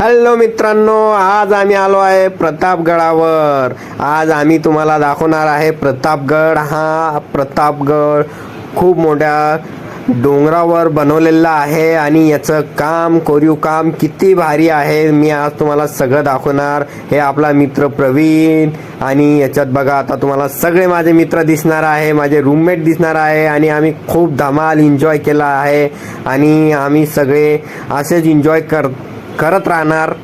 Hello मित्रांनो आज आम्ही आलो आहे प्रतापगडावर. आज आम्ही तुम्हाला दाखवणार आहे प्रतापगड. हा प्रतापगड खूप मोठ्या डोंगरावर बनवलेला आहे आणि याचं काम कोरीव काम किती भारी आहे मी आज तुम्हाला सगळं दाखवणार. हे आपला मित्र प्रवीण आणि याच्यात बघा आता तुम्हाला सगळे माझे मित्र दिसणार आहे माझे रूममेट दिसणार आहे आणि आम्ही खूप धमाल एन्जॉय केला आहे. आणि आम्ही सगळे असेच एन्जॉय कर करत राहणार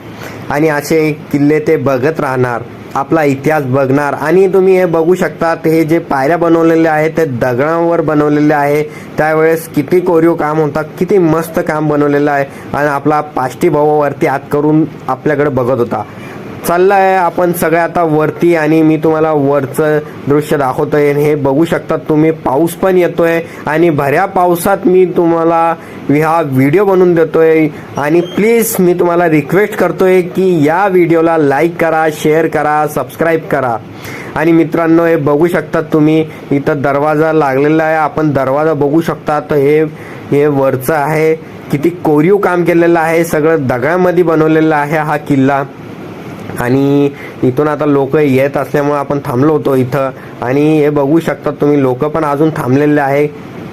आणि असे किल्ले ते बघत राहणार. आपला इतिहास बघणार. आणि तुम्ही हे बघू शकतात हे जे पायऱ्या बनवलेले आहेत ते दगडांवर बनवलेले आहे. त्यावेळेस किती कोरीव काम होतात किती मस्त काम बनवलेलं आहे. आणि आपला पाष्टी भाऊ हात करून आपल्याकडे बघत होता. चाललाय. आपण सगळे आता वरती आणि मी तुम्हाला वरचं दृश्य दाखवतोय. हे बघू शकता तुम्ही पाऊस पण येतोय आणि भऱ्या पावसात मी तुम्हाला हा व्हिडिओ बनवून देतोय. आणि प्लीज मी तुम्हाला रिक्वेस्ट करतोय की या व्हिडिओला लाईक करा शेअर करा सबस्क्राईब करा. आणि मित्रांनो हे बघू शकता तुम्ही इथं दरवाजा लागलेला आहे. आपण दरवाजा बघू शकता. तर हे हे वरचं आहे. किती कोरीव काम केलेलं आहे. सगळं दगडामध्ये बनवलेलं आहे हा किल्ला. आणि इथून आता लोक येत असल्यामुळे आपण थांबलो होतो इथं. आणि हे बघू शकता तुम्ही लोक पण अजून थांबलेले आहे.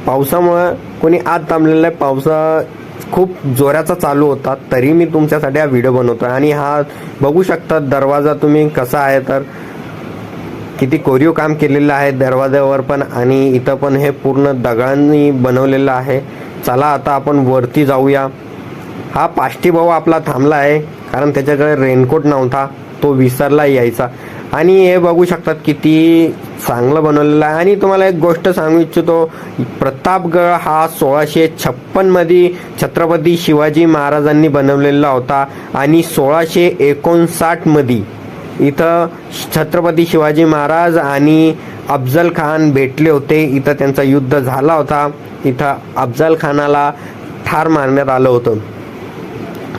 पावसामुळं कोणी आत थांबलेलं आहे पावसा खूप जोराचा चालू होता. तरी मी तुमच्यासाठी हा व्हिडिओ बनवतो आणि हा बघू शकता दरवाजा तुम्ही कसा आहे तर. किती कोरीव काम केलेलं आहे दरवाज्यावर पण. आणि इथं पण हे पूर्ण दगडांनी बनवलेलं आहे. चला आता आपण वरती जाऊया. हा पाष्टी भाऊ आपला थांबला आहे. कारण त्याच्याकडे रेनकोट नव्हता तो विसरला यायचा. आणि हे बघू शकतात किती चांगलं बनवलेलं आहे. आणि तुम्हाला एक गोष्ट सांगू इच्छितो प्रतापगड हा सोळाशे छप्पनमध्ये छत्रपती शिवाजी महाराजांनी बनवलेला होता. आणि सोळाशे एकोणसाठमध्ये इथं छत्रपती शिवाजी महाराज आणि अफजल खान भेटले होते. इथं त्यांचा युद्ध झाला होता. इथं अफजल खानाला ठार मारण्यात आलं होतं.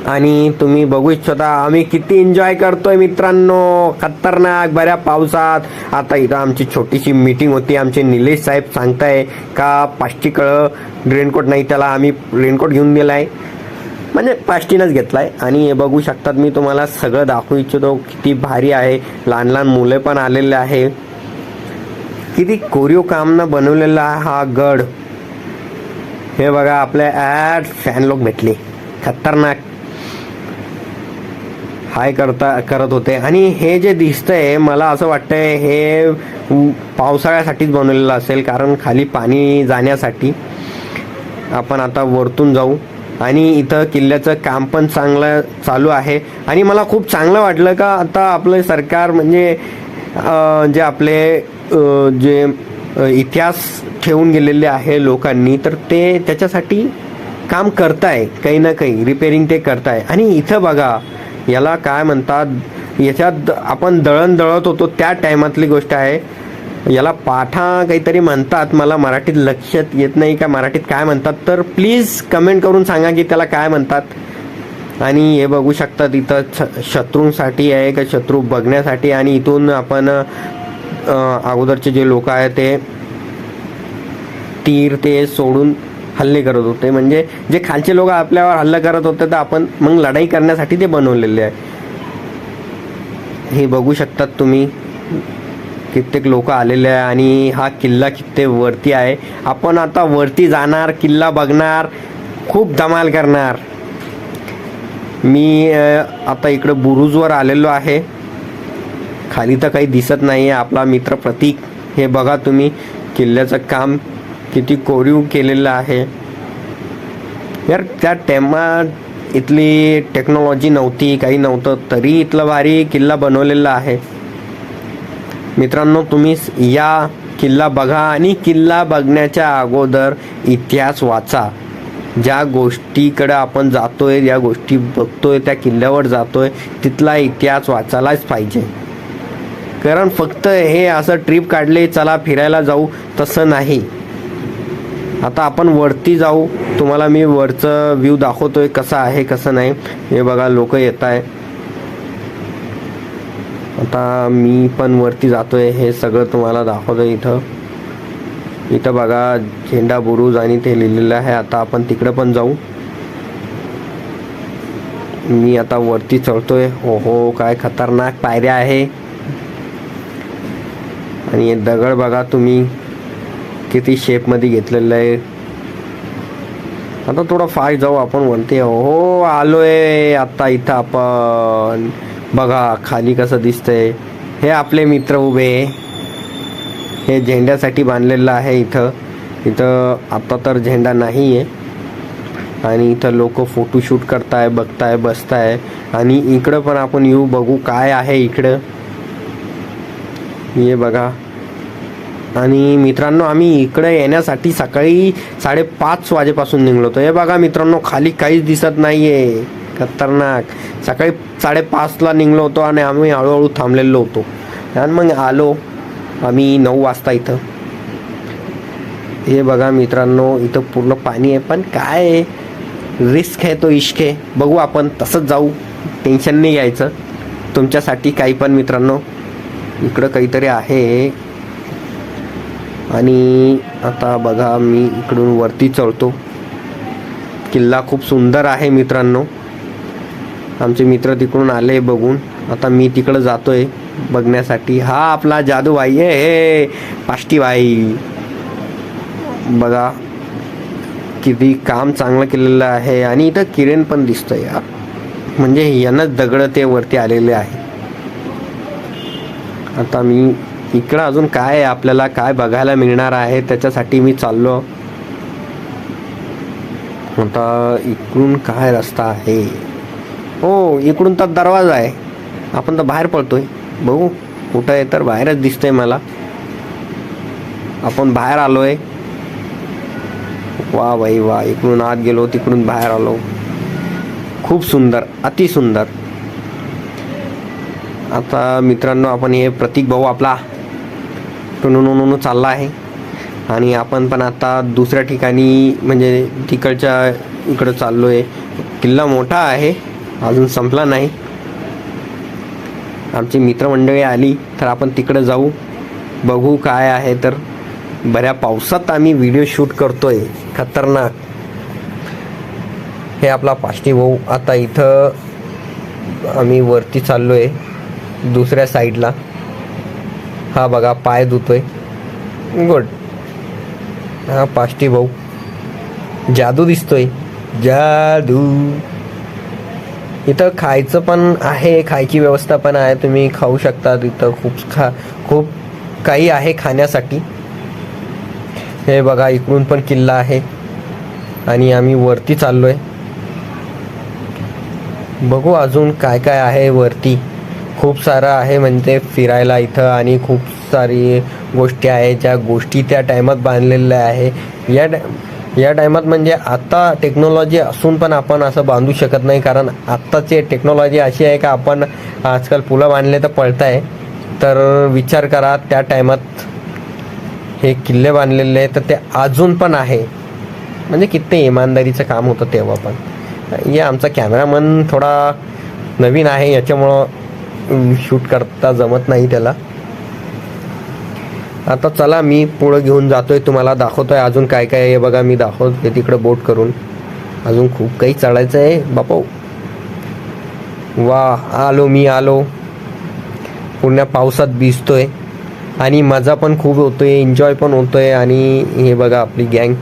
आणि तुम्ही बघू इच्छिता आम्ही किती एन्जॉय करतोय मित्रांनो. खतरनाक बऱ्या पावसात. आता इथं आमची छोटीशी मीटिंग होती. आमचे निलेश साहेब सांगताय का पाष्टीकडं रेनकोट नाही त्याला आम्ही रेनकोट घेऊन दिलाय. म्हणजे पाष्टीनंच घेतलाय. आणि हे बघू शकतात मी तुम्हाला सगळं दाखवू इच्छितो. किती भारी आहे. लहान लहान मुले पण आलेले आहे. किती कोरिओ कामनं बनवलेला हा गड. हे बघा आपल्या ॲड फॅन लोक भेटले. खतरनाक. हाय करता करत होते. आणि हे जे दिसतंय मला असं वाटतंय हे पावसाळ्यासाठीच बनवलेलं असेल कारण खाली पाणी जाण्यासाठी आपण आता वरतून जाऊ. आणि इथं किल्ल्याचं काम पण चांगलं चालू आहे. आणि मला खूप चांगलं वाटलं का आता आपलं सरकार म्हणजे जे आपले जे इतिहास ठेवून गेलेले आहे लोकांनी तर ते त्याच्यासाठी काम करताय काही ना काही रिपेरिंग ते करताय. आणि इथं बघा याला काय म्हणतात याच्यात आपण दळण दळत होतो त्या टायमातली गोष्ट आहे. याला पाठा काहीतरी म्हणतात मला मराठीत लक्षात येत नाही का मराठीत काय म्हणतात तर प्लीज कमेंट करून सांगा की त्याला काय म्हणतात. आणि हे बघू शकतात इथं छ शत्रूंसाठी आहे का शत्रू बघण्यासाठी आणि इथून आपण अगोदरचे जे लोक आहेत ते तीर ते सोडून हल्ले करत होते. म्हणजे जे खालचे लोक आपल्यावर हल्ला करत होते तर आपण मग लढाई करण्यासाठी ते बनवलेले आहे. हे बघू शकतात तुम्ही. कित्येक लोक आलेले आहे आणि हा किल्ला कित्येक वरती आहे. आपण आता वरती जाणार किल्ला बघणार खूप धमाल करणार. मी आता इकडं बुरुजवर आलेलो आहे. खाली तर काही दिसत नाही आहे आपला मित्र प्रतीक हे बघा तुम्ही. किल्ल्याचं काम किती कोरीव केलेलं आहे. यार त्या टायमात इथली टेक्नॉलॉजी नव्हती काही नव्हतं तरी इथला भारी किल्ला बनवलेला आहे. मित्रांनो तुम्ही या किल्ला बघा आणि किल्ला बघण्याच्या अगोदर इतिहास वाचा. ज्या गोष्टीकडे आपण जातोय ज्या गोष्टी बघतोय त्या किल्ल्यावर जातोय तिथला इतिहास वाचायलाच पाहिजे. कारण फक्त हे असं ट्रिप काढले चला फिरायला जाऊ तसं नाही. आता आपण वरती जाऊ. तुम्हाला मी वरचं व्ह्यू दाखवतोय कसं आहे कसं नाही. हे बघा लोक येत आहे आता मी पण वरती जातोय हे सगळं तुम्हाला दाखवतोय इथं. इथं बघा झेंडा बुरुज आणि ते लिहिलेलं आहे. आता आपण तिकडं पण जाऊ. मी आता वरती चढतोय. हो हो काय खतरनाक पायऱ्या आहे. आणि हे दगड बघा तुम्ही. किती शेपमध्ये घेतलेलं आहे. आता थोडं फास्ट जाऊ आपण म्हणते हो आलोय. आता इथं आपण. बघा खाली कसं दिसतंय. हे आपले मित्र उभे आहे. हे झेंड्यासाठी बांधलेलं आहे इथं. इथं आता तर झेंडा नाही आहे आणि इथं लोक फोटोशूट करताय बघताय बसताय. आणि इकडं पण आपण येऊ बघू काय आहे इकडं. हे बघा. आणि मित्रांनो आम्ही इकडे येण्यासाठी सकाळी साडेपाच वाजेपासून निघलो होतो. हे बघा मित्रांनो खाली काहीच दिसत नाही आहे खतरनाक. सकाळी साडेपाचला निघलो होतो आणि आम्ही हळूहळू थांबलेलो होतो. आणि मग आलो आम्ही नऊ वाजता इथं. हे बघा मित्रांनो इथं पूर्ण पाणी आहे पण काय आहे रिस्क आहे तो इश्क आहे. बघू आपण तसंच जाऊ. टेन्शन नाही घ्यायचं. तुमच्यासाठी काही पण मित्रांनो इकडं काहीतरी आहे. आणि आता बघा मी इकडून वरती चढतो. किल्ला खूप सुंदर आहे मित्रांनो. आमचे मित्र तिकडून आले बघून. आता मी तिकडं जातोय बघण्यासाठी. हा आपला जादूबाई. आहे हे पाष्टीबाई. बघा किती काम चांगलं केलेलं आहे. आणि इथं किरण पण दिसतं यार. म्हणजे यानंच दगड ते वरती आलेले आहे. आता मी इकडं अजून काय आहे? आपल्याला काय बघायला मिळणार आहे? त्याच्यासाठी मी चाललो. आता इकडून काय रस्ता आहे? हो इकडून तर दरवाजा आहे. आपण तर बाहेर पडतोय. बघू कुठं आहे तर बाहेरच दिसतंय मला. आपण बाहेर आलोय. वा बाई वा. इकडून आत गेलो तिकडून बाहेर आलो. खूप सुंदर अति सुंदर आता मित्रांनो आपण हे प्रतीक भाऊ आपला टुनुनुनु चालला आहे. आणि आपण पण आता दुसऱ्या ठिकाणी म्हणजे तिकडच्या इकडं चाललो आहे किल्ला मोठा आहे अजून संपला नाही. आमची मित्रमंडळी आली तर आपण तिकडं जाऊ. बघू काय आहे तर बऱ्या पावसात आम्ही व्हिडिओ शूट करतोय. खतरनाक. हे आपला पाष्टी भाऊ आता इथं आम्ही वरती चाललो आहे दुसऱ्या साईडला हा बघा पाय धुतोय. गुड. हा पाष्टी भाऊ. जादू दिसतोय. जादू. इथं खायचं पण आहे खायची व्यवस्था पण आहे. तुम्ही खाऊ शकता इथं. खूप खा खूप काही आहे खाण्यासाठी. हे बघा इकडून पण किल्ला आहे. आणि आम्ही वरती चाललोय. बघू अजून काय काय आहे वरती. खूप सारं आहे म्हणजे फिरायला इथं आणि खूप सारी गोष्टी आहे ज्या गोष्टी त्या टायमात बांधलेल्या आहे. या टाय- या टायमात म्हणजे आत्ता टेक्नॉलॉजी असून पण आपण असं बांधू शकत नाही कारण आत्ताची टेक्नॉलॉजी अशी आहे का आपण आजकाल पुलं बांधले तर पळताय. तर विचार करा त्या टायमात हे किल्ले बांधलेले आहे तर ते अजून पण आहे. म्हणजे किती इमानदारीचं काम होतं तेव्हा पण. हे आमचा कॅमेरामन थोडा नवीन आहे याच्यामुळं शूट करता जमत नाही त्याला. आता चला मी पुढं घेऊन जातोय तुम्हाला दाखवतोय अजून काय काय आहे. बघा मी दाखवतोय तिकडं बोट करून. अजून खूप काही चढायचं आहे. बापा. वा आलो मी आलो. पुण्या पावसात भिजतोय. आणि मजा पण खूप होतोय एन्जॉय पण होतोय. आणि हे बघा आपली गँग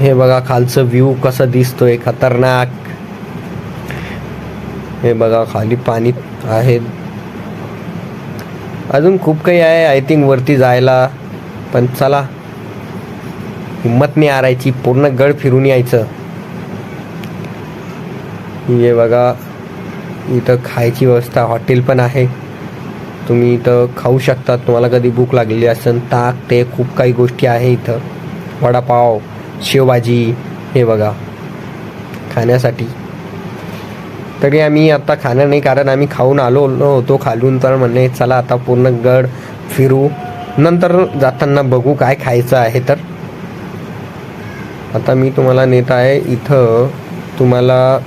हे बघा खालचं व्ह्यू कसं दिसतोय खतरनाक. हे बघा खाली पाणी आहे. अजून खूप काही आहे. आय थिंक वरती जायला. पण चला. हिंमत नाही आरायची पूर्ण गड फिरून यायचं. हे बघा. इथं खायची व्यवस्था. हॉटेल पण आहे. तुम्ही इथं खाऊ शकता तुम्हाला कधी भूक लागलेली असेल ताक ते खूप काही गोष्टी आहे इथं. वडापाव शेवभाजी हे बघा. खाण्यासाठी. तरी आम्ही आता खाणं नाही कारण आम्ही खाऊन आलो होतो खालून तर म्हणे चला आता पूर्ण गड फिरू. नंतर जाताना बघू काय खायचं आहे तर. आता मी तुम्हाला नेत आहे इथं तुम्हाला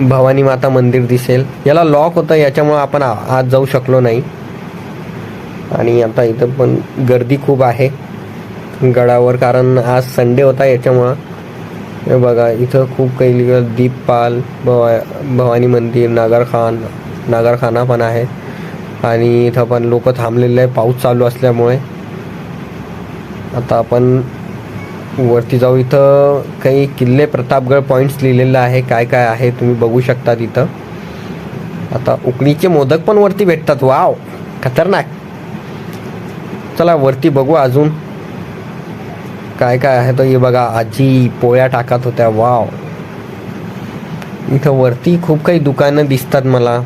भवानी माता मंदिर दिसेल. याला लॉक होतं याच्यामुळं आपण आज जाऊ शकलो नाही. आणि आता इथं पण गर्दी खूप आहे गडावर कारण आज संडे होता याच्यामुळं. हे बघा इथं खूप काही लिहिलं दीपपाल भवा भवानी मंदिर नागरखान नागरखाना पण आहे. आणि इथं पण लोक थांबलेले आहे पाऊस चालू असल्यामुळे. आता आपण वरती जाऊ. इथं काही किल्ले प्रतापगड पॉईंट्स लिहिलेलं आहे. काय काय आहे तुम्ही बघू शकता तिथं. आता उकडीचे मोदक पण वरती भेटतात. वाव खतरनाक. चला वरती बघू अजून. काय काय आहे तर हे बघा आजी पोळ्या टाकत होत्या. वाव. इथं वरती खूप काही दुकानं दिसतात मला.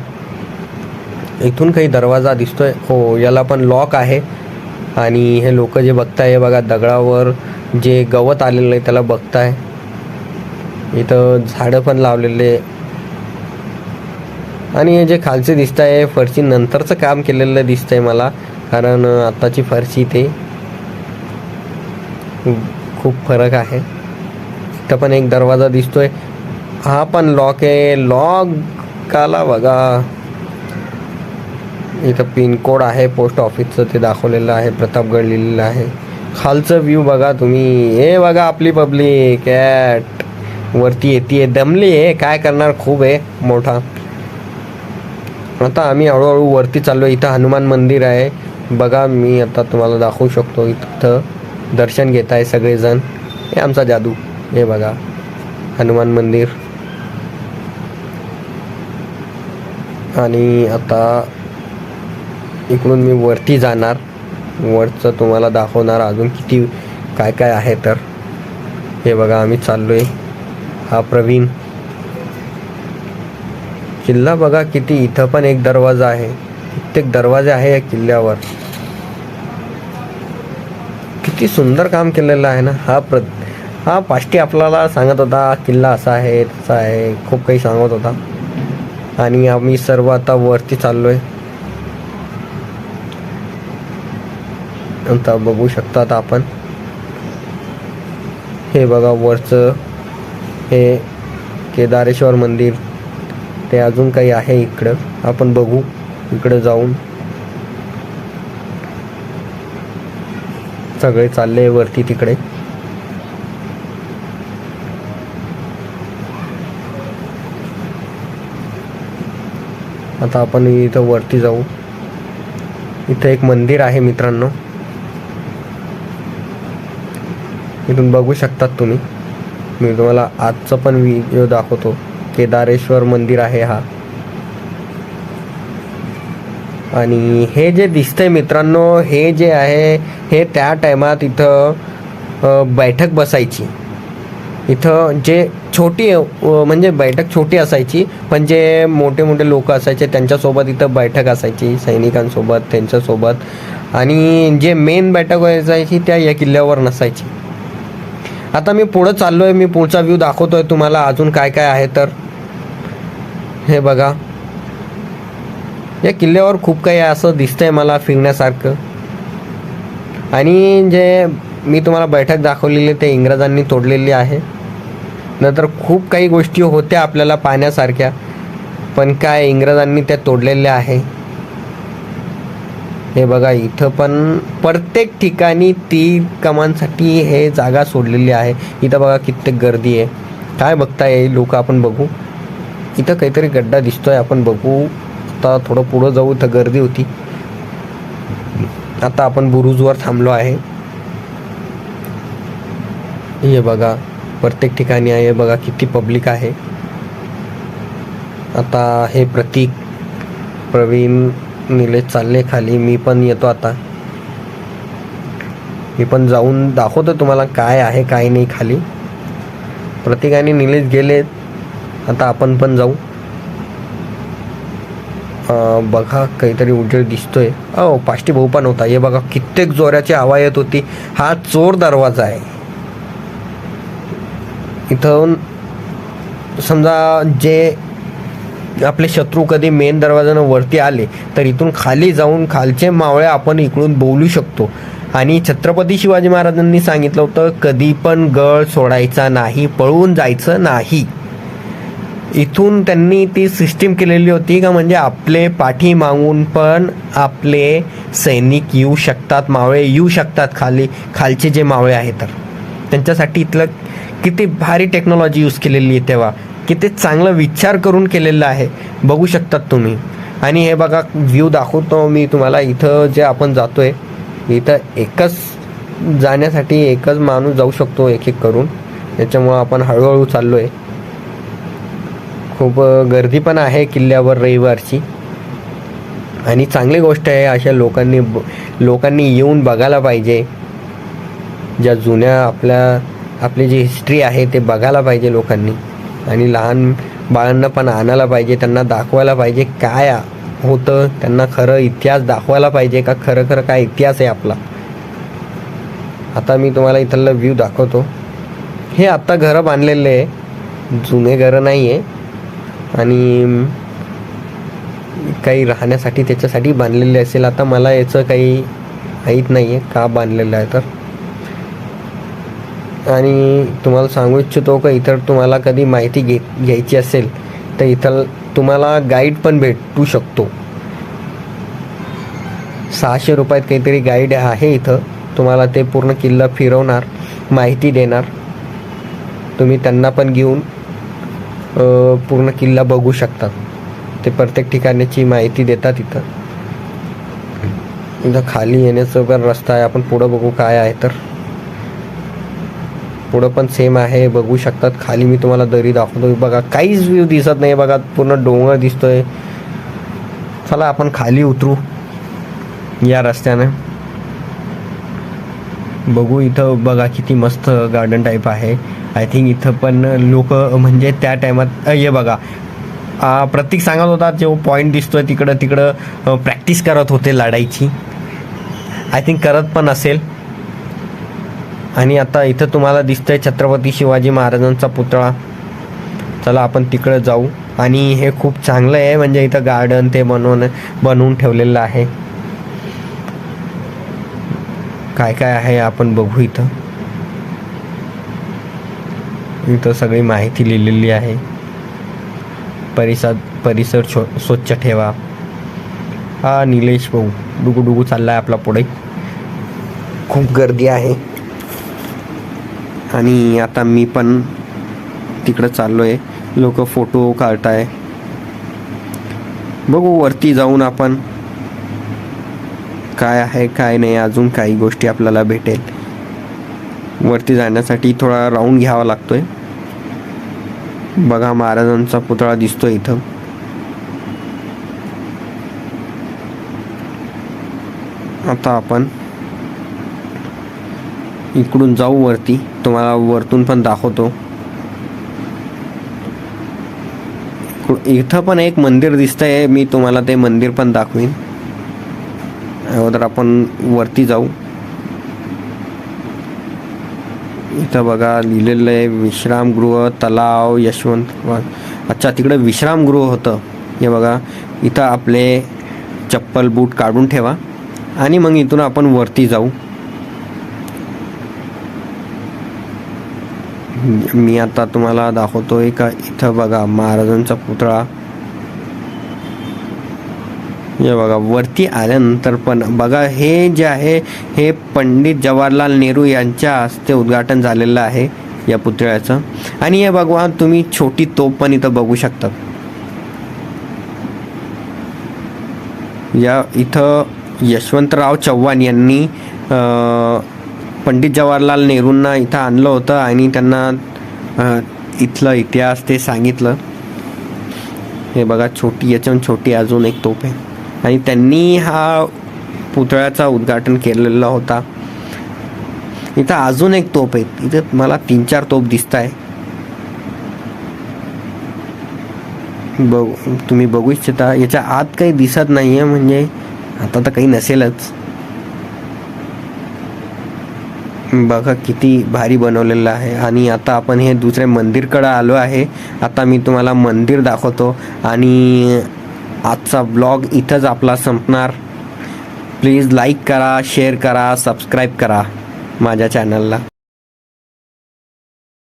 इथून काही दरवाजा दिसतोय. हो याला पण लॉक आहे. आणि हे लोक जे बघताय हे बघा दगडावर जे गवत आलेलं आहे त्याला बघताय. इथं झाडं पण लावलेले. आणि हे जे खालचे दिसत आहे फरशी नंतरचं काम केलेलं दिसतंय मला. कारण आत्ताची फरशी ते खूप फरक आहे. इथं पण एक दरवाजा दिसतोय. हा पण लॉक आहे. लॉक काला बघा. इथं पिनकोड आहे. पोस्ट ऑफिसचं ते दाखवलेलं आहे. प्रतापगड लिहिलेलं आहे. खालचं व्ह्यू बघा तुम्ही. हे बघा आपली पब्लिक कॅट वरती येते. दमली आहे. काय करणार? खूप आहे. मोठा. आता आम्ही हळूहळू वरती चाललो इथं हनुमान मंदिर आहे. बघा मी आता तुम्हाला दाखवू शकतो इथं. दर्शन घेत आहे सगळेजण. हे आमचा जादू. हे बघा. हनुमान मंदिर. आणि आता इकडून मी वरती जाणार. वरचं तुम्हाला दाखवणार अजून किती काय काय आहे तर. हे बघा आम्ही चाललोय. हा प्रवीण. किल्ला बघा किती. इथं पण एक दरवाजा आहे. कित्येक दरवाजे आहे या किल्ल्यावर. किती सुंदर काम केलेलं आहे ना. हा प्र हा पाष्टी आपल्याला सांगत होता किल्ला असा आहे तसा आहे खूप काही सांगत होता. आणि आम्ही सर्व आता वरती चाललोय. आता बघू शकतात आपण. हे बघा वरचं हे केदारेश्वर मंदिर. ते अजून काही आहे इकडं. आपण बघू इकडं जाऊन. सगळे चालले वरती तिकडे. आता आपण इथं वरती जाऊ. इथं एक मंदिर आहे मित्रांनो. इथून बघू शकतात तुम्ही. मी तुम्हाला आजचं पण व्हिडिओ दाखवतो. केदारेश्वर मंदिर आहे हा. आणि हे जे दिसतंय मित्रांनो हे जे आहे हे त्या टायमात इथं बैठक बसायची. इथं जे छोटी म्हणजे बैठक छोटी असायची पण जे मोठे मोठे लोक असायचे त्यांच्यासोबत इथं बैठक असायची सैनिकांसोबत त्यांच्यासोबत. आणि जे मेन बैठक असायची त्या या किल्ल्यावर नसायची. आता मी पुढं चाललो आहे मी पुढचा व्ह्यू आहे तुम्हाला अजून काय काय आहे तर. हे बघा. या किल्ल्यावर खूप काही असं दिसतं आहे मला फिरण्यासारखं. आणि जे मी तुम्हाला बैठक दाखवलेली ते इंग्रजांनी तोडलेली आहे. नंतर खूप काही गोष्टी होत्या आपल्याला पाहण्यासारख्या पण काय इंग्रजांनी त्या तोडलेल्या आहे. हे बघा इथं पण प्रत्येक ठिकाणी ती कमांसाठी हे जागा सोडलेली आहे. इथं बघा कित्येक गर्दी आहे. काय बघता येईल लोक आपण बघू. इथं काहीतरी गड्डा दिसतोय आपण बघू. आता थोडं पुढं जाऊ इथं गर्दी होती. आता आपण बुरुजवर थांबलो आहे. हे बघा प्रत्येक ठिकाणी आहे. बघा किती पब्लिक आहे. आता हे प्रतीक प्रवीण निलेश चालले खाली. मी पण येतो आता. मी पण जाऊन दाखवतो तुम्हाला काय आहे काय नाही खाली. प्रतीक आणि निलेश गेलेत. आता आपण पण जाऊ. बघा काहीतरी उजेड दिसतोय. अहो पाष्टी भाऊ पण होता. हे बघा कित्येक जोराची हवा येत होती. हा चोर दरवाजा आहे. इथून समजा जे आपले शत्रू कधी मेन दरवाजानं वरती आले तर इथून खाली जाऊन खालचे मावळे आपण इकडून बोलू शकतो. आणि छत्रपती शिवाजी महाराजांनी सांगितलं होतं कधी पण गळ सोडायचा नाही पळून जायचं नाही. इथून त्यांनी ती सिस्टीम केलेली होती का म्हणजे आपले पाठी मागून पण आपले सैनिक येऊ शकतात मावळे येऊ शकतात खाली खालचे जे मावळे आहेत तर. त्यांच्यासाठी इथलं किती भारी टेक्नॉलॉजी यूज केलेली आहे तेव्हा. किती चांगला विचार करून केलेलं आहे. बघू शकतात तुम्ही. आणि हे बघा व्ह्यू दाखवतो मी तुम्हाला. इथं जे आपण जातोय इथं एकच जाण्यासाठी एकच माणूस जाऊ शकतो एक एक करून. त्याच्यामुळं आपण हळूहळू चाललो आहे खूप गर्दी पण आहे किल्ल्यावर रविवारची. आणि चांगली गोष्ट आहे अशा लोकांनी लोकांनी येऊन बघायला पाहिजे. ज्या जुन्या आपल्या आपली जी हिस्ट्री आहे ते बघायला पाहिजे लोकांनी. आणि लहान बाळांना पण आणायला पाहिजे त्यांना दाखवायला पाहिजे काय होतं त्यांना खरं इतिहास दाखवायला पाहिजे का खरं खरं काय इतिहास आहे आपला. आता मी तुम्हाला इथलं व्ह्यू दाखवतो. हे आत्ता घरं बांधलेले आहे जुने घरं नाही आहे आणि काही राहण्यासाठी त्याच्यासाठी बांधलेले असेल. आता मला याचं काही माहीत नाही आहे का बांधलेलं आहे तर? आणि तुम्हाला सांगू इच्छितो का इतर तुम्हाला कधी माहिती घे घ्यायची असेल तर इथं तुम्हाला गाईड पण भेटू शकतो. सहाशे रुपयात काहीतरी गाईड आहे इथं. तुम्हाला ते पूर्ण किल्ला फिरवणार माहिती देणार. तुम्ही त्यांना पण घेऊन पूर्ण किल्ला बघू शकतात. ते प्रत्येक ठिकाणाची माहिती देतात इथं. इथं खाली येण्याचं पण रस्ता आहे. आपण पुढं बघू काय आहे तर. पुढं पण सेम आहे. बघू शकतात. खाली मी तुम्हाला दरी दाखवतो. बघा काहीच व्ह्यू दिसत नाही. बघा पूर्ण डोंगर दिसतोय. चला आपण खाली उतरू. या रस्त्यानं. बघू इथं बघा किती मस्त गार्डन टाईप आहे. आय थिंक इथं पण लोक म्हणजे त्या टायमात ये बघा प्रत्येक प्रतीक सांगत होता जो पॉईंट दिसतोय तिकडं तिकडं प्रॅक्टिस करत होते लढाईची. आय थिंक करत पण असेल. आणि आता इथं तुम्हाला दिसतंय छत्रपती शिवाजी महाराजांचा पुतळा. चला आपण तिकडं जाऊ. आणि हे खूप चांगलं आहे म्हणजे इथं गार्डन ते बनवून बनवून ठेवलेलं आहे. काय काय आहे आपण बघू इथं. इथं सगळी माहिती लिहिलेली आहे. परिसर परिसर छो स्वच्छ ठेवा. हा निलेश भाऊ डुगू डुगू आहे आपला पुढे. खूप गर्दी आहे. आणि आता मी पण तिकडं चाललो आहे लोक फोटो काढताय. बघू वरती जाऊन आपण काय आहे काय नाही अजून काही गोष्टी आपल्याला भेटेल. वरती जाण्यासाठी थोडा राऊंड घ्यावा लागतोय. बघा महाराजांचा पुतळा दिसतो इथं. आता आपण इकडून जाऊ वरती. तुम्हाला वरतून पण दाखवतो. इथं पण एक मंदिर दिसतंय मी तुम्हाला ते मंदिर पण दाखवीन. अगोदर आपण वरती जाऊ. इथं बघा लिहिलेलं आहे विश्रामगृह तलाव यशवंत अच्छा तिकडे विश्रामगृह होतं. हे बघा इथं आपले चप्पल बूट काढून ठेवा. आणि मग इथून आपण वरती जाऊ. मी आता तुम्हाला दाखवतोय का? इथं बघा महाराजांचा पुतळा. हे बघा वरती आल्यानंतर पण बघा हे जे आहे हे पंडित जवाहरलाल नेहरू यांच्या हस्ते उद्घाटन झालेलं आहे या पुतळ्याचं. आणि हे बघा तुम्ही छोटी तोप पण इथं बघू शकता या इथं यशवंतराव चव्हाण यांनी पंडित जवाहरलाल नेहरूंना इथं आणलं होतं आणि त्यांना इथलं इतिहास ते सांगितलं. हे बघा छोटी याच्याहून छोटी अजून एक तोप आहे. आणि त्यांनी हा पुतळ्याचा उद्घाटन केलेला होता. इथं अजून एक तोप आहे. इथं मला तीन चार तोप दिसत आहे बघू तुम्ही बघू इच्छिता. याच्या आत काही दिसत नाही आहे म्हणजे आता तर काही नसेलच. बघा किती भारी बनवलेलं आहे. आणि आता आपण हे दुसऱ्या मंदिरकडं आलो आहे. आता मी तुम्हाला मंदिर दाखवतो. आणि आजचा ब्लॉग इथंच आपला संपणार. प्लीज लाईक करा शेअर करा सबस्क्राईब करा माझ्या चॅनलला